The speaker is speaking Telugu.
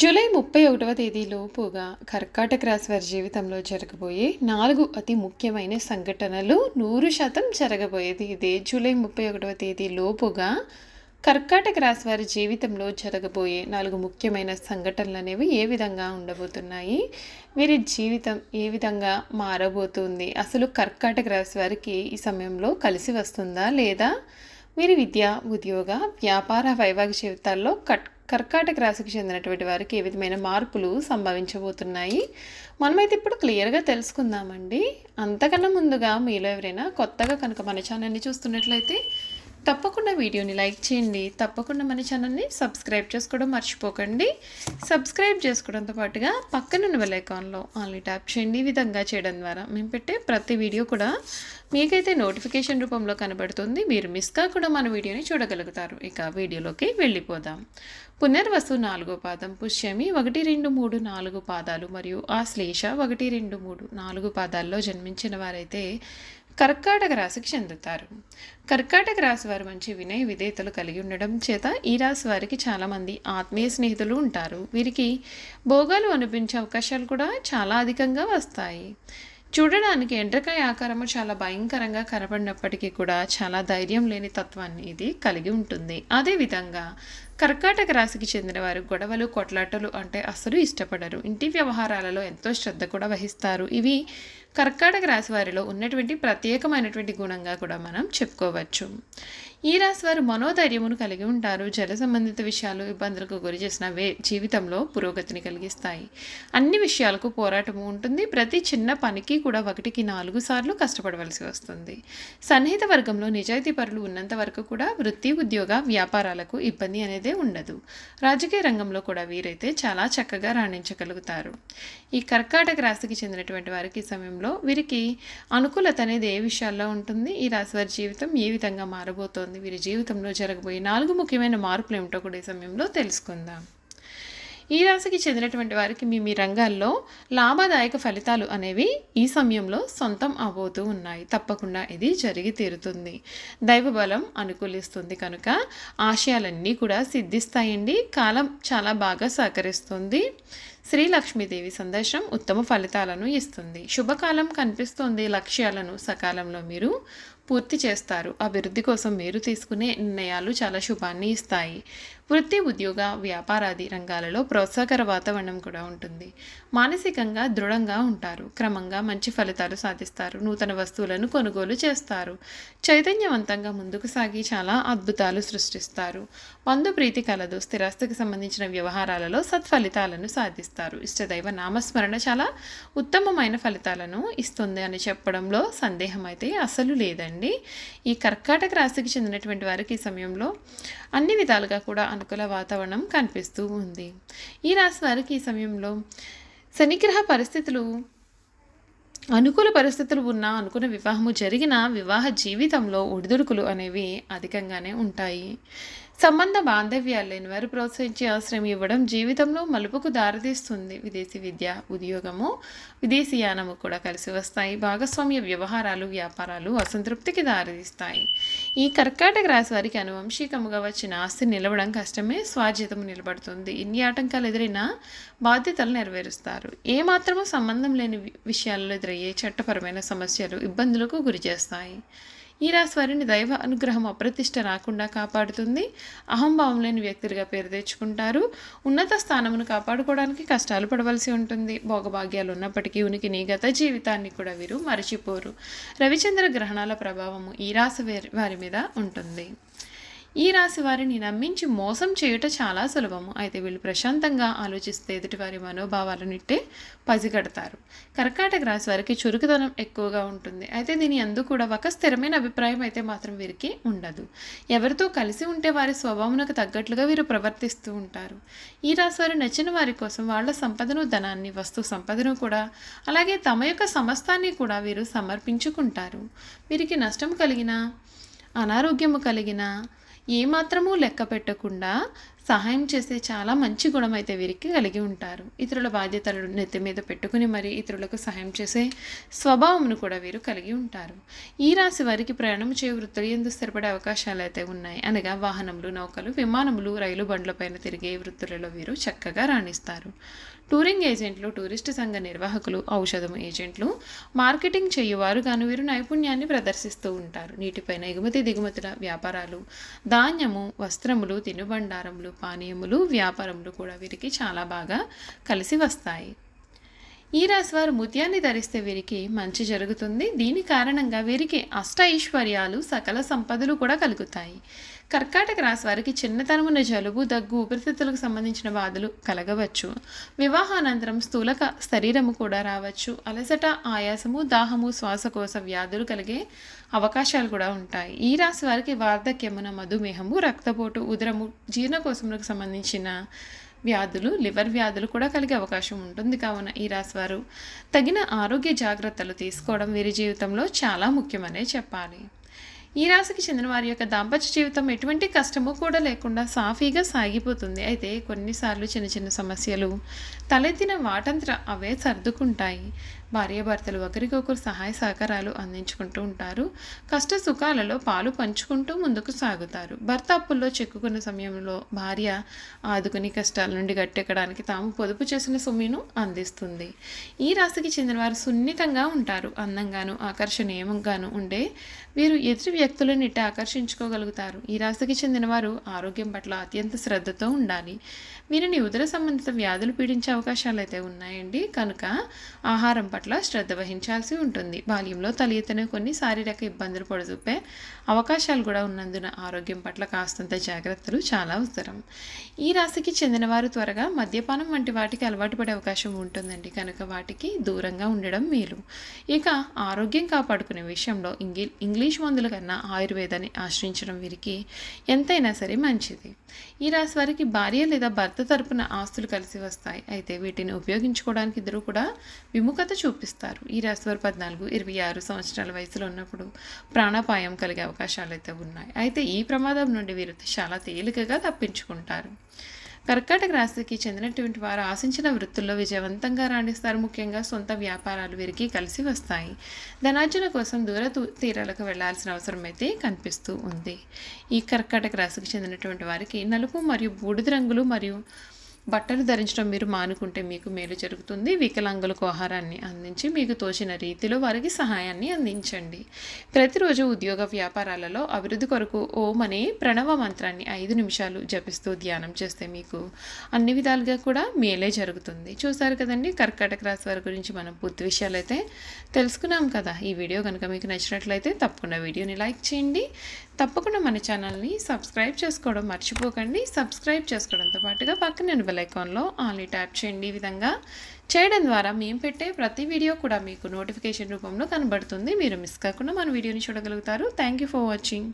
జూలై ముప్పై ఒకటవ తేదీలోపుగా కర్కాటక రాశి వారి జీవితంలో జరగబోయే నాలుగు అతి ముఖ్యమైన సంఘటనలు నూరు శాతం జరగబోయేది ఇదే. జూలై ముప్పై ఒకటవ తేదీలోపుగా కర్కాటక రాశి వారి జీవితంలో జరగబోయే నాలుగు ముఖ్యమైన సంఘటనలు అనేవి ఏ విధంగా ఉండబోతున్నాయి? వీరి జీవితం ఏ విధంగా మారబోతుంది? అసలు కర్కాటక రాశి వారికి ఈ సమయంలో కలిసి వస్తుందా లేదా? వీరి విద్య ఉద్యోగ వ్యాపార వైవాహిక జీవితాల్లో కట్ కర్కాటక రాశికి చెందినటువంటి వారికి ఏ విధమైన మార్పులు సంభవించబోతున్నాయి. మనమైతే ఇప్పుడు క్లియర్గా తెలుసుకుందామండి. అంతకన్నా ముందుగా మీలో ఎవరైనా కొత్తగా కనుక మన ఛానల్ని చూస్తున్నట్లయితే తప్పకుండా వీడియోని లైక్ చేయండి. తప్పకుండా మన ఛానల్ని సబ్స్క్రైబ్ చేసుకోవడం మర్చిపోకండి. సబ్స్క్రైబ్ చేసుకోవడంతో పాటుగా పక్కనున్న బెల్ ఐకాన్లో ఆన్లీ ట్యాప్ చేయండి. ఈ విధంగా చేయడం ద్వారా మేము పెట్టే ప్రతి వీడియో కూడా మీకైతే నోటిఫికేషన్ రూపంలో కనబడుతుంది. మీరు మిస్ కాకుండా మన వీడియోని చూడగలుగుతారు. ఇక వీడియోలోకి వెళ్ళిపోదాం. పునర్వసు నాలుగో పాదం పుష్యమి ఒకటి రెండు మూడు నాలుగు పాదాలు మరియు ఆశ్లేష ఒకటి రెండు మూడు నాలుగు పాదాల్లో జన్మించిన వారైతే కర్కాటక రాశికి చెందుతారు. కర్కాటక రాశి వారు మంచి వినయ విధేయతలు కలిగి ఉండడం చేత ఈ రాశి వారికి చాలామంది ఆత్మీయ స్నేహితులు ఉంటారు. వీరికి భోగాలు అనిపించే అవకాశాలు కూడా చాలా అధికంగా వస్తాయి. చూడడానికి ఎండ్రకాయ ఆకారము చాలా భయంకరంగా కనబడినప్పటికీ కూడా చాలా ధైర్యం లేని తత్వాన్ని ఇది కలిగి ఉంటుంది. అదేవిధంగా కర్కాటక రాశికి చెందిన వారు గొడవలు కొట్లాటలు అంటే అసలు ఇష్టపడరు. ఇంటి వ్యవహారాలలో ఎంతో శ్రద్ధ కూడా వహిస్తారు. ఇవి కర్కాటక రాశి వారిలో ఉన్నటువంటి ప్రత్యేకమైనటువంటి గుణంగా కూడా మనం చెప్పుకోవచ్చు. ఈ రాశి వారు మనోధైర్యమును కలిగి ఉంటారు. జల సంబంధిత విషయాలు ఇబ్బందులకు గురి చేసిన వే జీవితంలో పురోగతిని కలిగిస్తాయి. అన్ని విషయాలకు పోరాటము ఉంటుంది. ప్రతి చిన్న పనికి కూడా ఒకటికి నాలుగు సార్లు కష్టపడవలసి వస్తుంది. సన్నిహిత వర్గంలో నిజాయితీ పరులు ఉన్నంత వరకు కూడా వృత్తి ఉద్యోగ వ్యాపారాలకు ఇబ్బంది అనేది ఉండదు. రాజకీయ రంగంలో కూడా వీరైతే చాలా చక్కగా రాణించగలుగుతారు. ఈ కర్కాటక రాశికి చెందినటువంటి వారికి ఈ సమయంలో వీరికి అనుకూలత అనేది ఏ విషయాల్లో ఉంటుంది? ఈ రాశి వారి జీవితం ఏ విధంగా మారబోతోంది? వీరి జీవితంలో జరగబోయే నాలుగు ముఖ్యమైన మార్పులు ఏమిటో కూడా ఈ సమయంలో తెలుసుకుందాం. ఈ రాశికి చెందినటువంటి వారికి మీ మీ రంగాల్లో లాభదాయక ఫలితాలు అనేవి ఈ సమయంలో సొంతం అవబోతూ ఉన్నాయి. తప్పకుండా ఇది జరిగి తీరుతుంది. దైవ బలం అనుకూలిస్తుంది కనుక ఆశయాలన్నీ కూడా సిద్ధిస్తాయండి. కాలం చాలా బాగా సహకరిస్తుంది. శ్రీ లక్ష్మీదేవి సందర్శనం ఉత్తమ ఫలితాలను ఇస్తుంది. శుభకాలం కనిపిస్తుంది. లక్ష్యాలను సకాలంలో మీరు పూర్తి చేస్తారు. అభివృద్ధి కోసం మీరు తీసుకునే నిర్ణయాలు చాలా శుభాన్ని ఇస్తాయి. వృత్తి ఉద్యోగ వ్యాపారాది రంగాలలో ప్రోత్సాహకర వాతావరణం కూడా ఉంటుంది. మానసికంగా దృఢంగా ఉంటారు. క్రమంగా మంచి ఫలితాలు సాధిస్తారు. నూతన వస్తువులను కొనుగోలు చేస్తారు. చైతన్యవంతంగా ముందుకు సాగి చాలా అద్భుతాలు సృష్టిస్తారు. బంధు ప్రీతి కలదు స్థిరాస్తికి సంబంధించిన వ్యవహారాలలో సత్ఫలితాలను సాధిస్తారు. ఇష్టదైవ నామస్మరణ చాలా ఉత్తమమైన ఫలితాలను ఇస్తుంది అని చెప్పడంలో సందేహం అయితే అసలు లేదండి. ఈ కర్కాటక రాశికి చెందినటువంటి వారికి ఈ సమయంలో అన్ని విధాలుగా కూడా అనుకూల వాతావరణం కనిపిస్తూ ఉంది. ఈ రాశి వారికి ఈ సమయంలో శనిగ్రహ పరిస్థితులు అనుకూల పరిస్థితులు ఉన్న అనుకున్న వివాహము జరిగిన వివాహ జీవితంలో ఒడిదుడుకులు అనేవి అధికంగానే ఉంటాయి. సంబంధ బాంధవ్యాలు లేని వారు ప్రోత్సహించే ఆశ్రయం ఇవ్వడం జీవితంలో మలుపుకు దారితీస్తుంది. విదేశీ విద్య ఉద్యోగము విదేశీయానము కూడా కలిసి వస్తాయి. భాగస్వామ్య వ్యవహారాలు వ్యాపారాలు అసంతృప్తికి దారితీస్తాయి. ఈ కర్కాటక రాశి వారికి అనువంశికముగా వచ్చిన ఆస్తి నిలవడం కష్టమే స్వాధ్యతము నిలబడుతుంది. ఇన్ని ఆటంకాలు ఎదురైనా బాధ్యతలు నెరవేరుస్తారు. ఏమాత్రమూ సంబంధం లేని విషయాల్లో ఎదురయ్యే చట్టపరమైన సమస్యలు ఇబ్బందులకు గురి చేస్తాయి ఈ రాశి వారిని దైవ అనుగ్రహం అప్రతిష్ట రాకుండా కాపాడుతుంది. అహంభావం లేని వ్యక్తులుగా పేరు తెచ్చుకుంటారు. ఉన్నత స్థానమును కాపాడుకోవడానికి కష్టాలు పడవలసి ఉంటుంది. భోగభాగ్యాలు ఉన్నప్పటికీ ఉనికిని గత జీవితాన్ని కూడా వీరు మరచిపోరు. రవిచంద్ర గ్రహణాల ప్రభావము ఈ రాశి వారి మీద ఉంటుంది. ఈ రాశి వారిని నమ్మించి మోసం చేయుట చాలా సులభము. అయితే వీళ్ళు ప్రశాంతంగా ఆలోచిస్తే ఎదుటివారి మనోభావాలనిట్టే పసిగడతారు. కర్కాటక రాశి వారికి చురుకుదనం ఎక్కువగా ఉంటుంది. అయితే దీని అందు కూడా ఒక స్థిరమైన అభిప్రాయం అయితే మాత్రం వీరికి ఉండదు. ఎవరితో కలిసి ఉంటే వారి స్వభావమునకు తగ్గట్లుగా వీరు ప్రవర్తిస్తూ ఉంటారు. ఈ రాశి వారు నచ్చిన వారి కోసం వాళ్ళ సంపదను ధనాన్ని వస్తు సంపదను కూడా అలాగే తమ యొక్క సమస్తాన్ని కూడా వీరు సమర్పించుకుంటారు. వీరికి నష్టం కలిగిన అనారోగ్యము కలిగిన ఏమాత్రమూ లెక్క పెట్టకుండా సహాయం చేసే చాలా మంచి గుణం అయితే వీరికి కలిగి ఉంటారు. ఇతరుల బాధ్యతలను నెత్తి మీద పెట్టుకుని మరి ఇతరులకు సహాయం చేసే స్వభావంను కూడా వీరు కలిగి ఉంటారు. ఈ రాశి వారికి ప్రయాణం చే వృత్తులు ఎందు స్థిరపడే అవకాశాలు అయితే ఉన్నాయి. అనగా వాహనములు నౌకలు విమానములు రైలు బండ్లపైన తిరిగే వృత్తులలో వీరు చక్కగా రాణిస్తారు. టూరింగ్ ఏజెంట్లు టూరిస్ట్ సంఘ నిర్వాహకులు ఔషధం ఏజెంట్లు మార్కెటింగ్ చేయువారు గాను వీరు నైపుణ్యాన్ని ప్రదర్శిస్తూ ఉంటారు. నీటిపైన ఎగుమతి దిగుమతుల వ్యాపారాలు ధాన్యము వస్త్రములు తినుబండారములు పానీయములు వ్యాపారములు కూడా వీరికి చాలా బాగా కలిసి వస్తాయి. ఈ రాశి వారు ముత్యాన్ని ధరిస్తే వీరికి మంచి జరుగుతుంది. దీని కారణంగా వీరికి అష్ట ఐశ్వర్యాలు సకల సంపదలు కూడా కలుగుతాయి. కర్కాటక రాశి వారికి చిన్నతనమున జలుబు దగ్గు ఊపిరితిత్తులకు సంబంధించిన బాధలు కలగవచ్చు. వివాహానంతరం స్థూలక శరీరము కూడా రావచ్చు. అలసట ఆయాసము దాహము శ్వాసకోశ వ్యాధులు కలిగే అవకాశాలు కూడా ఉంటాయి. ఈ రాశి వారికి వార్ధక్యమున మధుమేహము రక్తపోటు ఉదరము జీర్ణకోశములకు సంబంధించిన వ్యాధులు లివర్ వ్యాధులు కూడా కలిగే అవకాశం ఉంటుంది. కావున ఈ రాశి వారు తగిన ఆరోగ్య జాగ్రత్తలు తీసుకోవడం వీరి జీవితంలో చాలా ముఖ్యమనే చెప్పాలి. ఈ రాశికి చెందిన వారి యొక్క దాంపత్య జీవితం ఎటువంటి కష్టము కూడా లేకుండా సాఫీగా సాగిపోతుంది. అయితే కొన్నిసార్లు చిన్న చిన్న సమస్యలు తలెత్తిన వాటంతర అవే సర్దుకుంటాయి. భార్యాభర్తలు ఒకరికొకరు సహాయ సహకారాలు అందించుకుంటూ ఉంటారు. కష్ట సుఖాలలో పాలు పంచుకుంటూ ముందుకు సాగుతారు. భర్త అప్పుల్లో చిక్కుకున్న సమయంలో భార్య ఆదుకుని కష్టాల నుండి గట్టెక్కడానికి తాము పొదుపు చేసిన సొమ్మును అందిస్తుంది. ఈ రాశికి చెందిన వారు సున్నితంగా ఉంటారు. అందంగాను ఆకర్షణీయంగాను ఉండే వీరు ఎదుటి వ్యక్తులను ఇట్ట ఆకర్షించుకోగలుగుతారు. ఈ రాశికి చెందిన వారు ఆరోగ్యం పట్ల అత్యంత శ్రద్ధతో ఉండాలి. వీరిని ఉదర సంబంధిత వ్యాధులు పీడించే అవకాశాలు అయితే ఉన్నాయండి. కనుక ఆహారం పట్ల శ్రద్ధ వహించాల్సి ఉంటుంది. బాల్యంలో తలెత్తిన కొన్ని శారీరక ఇబ్బందులు పొడచూపే అవకాశాలు కూడా ఉన్నందున ఆరోగ్యం పట్ల కాస్తంత జాగ్రత్తలు చాలా అవసరం. ఈ రాశికి చెందిన వారు త్వరగా మద్యపానం వంటి వాటికి అలవాటు పడే అవకాశం ఉంటుందండి. కనుక వాటికి దూరంగా ఉండడం మేలు. ఇక ఆరోగ్యం కాపాడుకునే విషయంలో ఇంగి ఇంగ్లీష్ మందుల కన్నా ఆయుర్వేదాన్ని ఆశ్రయించడం వీరికి ఎంతైనా సరే మంచిది. ఈ రాశి వారికి భార్య లేదా భర్త తరపున ఆస్తులు కలిసి వస్తాయి. అయితే వీటిని ఉపయోగించుకోవడానికి ఇద్దరు కూడా విముఖత చూపిస్తారు. ఈ రాశివారు పద్నాలుగు ఇరవై ఆరు సంవత్సరాల వయసులో ఉన్నప్పుడు ప్రాణాపాయం కలిగే అవకాశాలు అయితే ఉన్నాయి. అయితే ఈ ప్రమాదం నుండి వీరు చాలా తేలికగా తప్పించుకుంటారు. కర్కాటక రాశికి చెందినటువంటి వారు ఆశించిన వృత్తుల్లో విజయవంతంగా రాణిస్తారు. ముఖ్యంగా సొంత వ్యాపారాలు వీరికి కలిసి వస్తాయి. ధనార్జన కోసం దూర తీరాలకు వెళ్ళాల్సిన అవసరం అయితే కనిపిస్తూ ఉంది. ఈ కర్కాటక రాశికి చెందినటువంటి వారికి నలుపు మరియు బూడిద రంగులు మరియు బట్టలు ధరించడం మీరు మానుకుంటే మీకు మేలు జరుగుతుంది. వికలాంగులకు ఆహారాన్ని అందించి మీకు తోచిన రీతిలో వారికి సహాయాన్ని అందించండి. ప్రతిరోజు ఉద్యోగ వ్యాపారాలలో అభివృద్ధి కొరకు ఓం అనే ప్రణవ మంత్రాన్ని ఐదు నిమిషాలు జపిస్తూ ధ్యానం చేస్తే మీకు అన్ని విధాలుగా కూడా మేలే జరుగుతుంది. చూసారు కదండి కర్కాటక రాశి వారి గురించి మనం పూర్తి విషయాలు అయితే తెలుసుకున్నాం కదా. ఈ వీడియో కనుక మీకు నచ్చినట్లయితే తప్పకుండా వీడియోని లైక్ చేయండి. తప్పకుండా మన ఛానల్ని సబ్స్క్రైబ్ చేసుకోవడం మర్చిపోకండి. సబ్స్క్రైబ్ చేసుకోవడంతో పాటుగా పక్కన బెల్ ఐకాన్లో ఆన్లీ ట్యాప్ చేయండి. ఈ విధంగా చేయడం ద్వారా మేము పెట్టే ప్రతి వీడియో కూడా మీకు నోటిఫికేషన్ రూపంలో కనబడుతుంది. మీరు మిస్ కాకుండా మన వీడియోని చూడగలుగుతారు. Thank you for watching.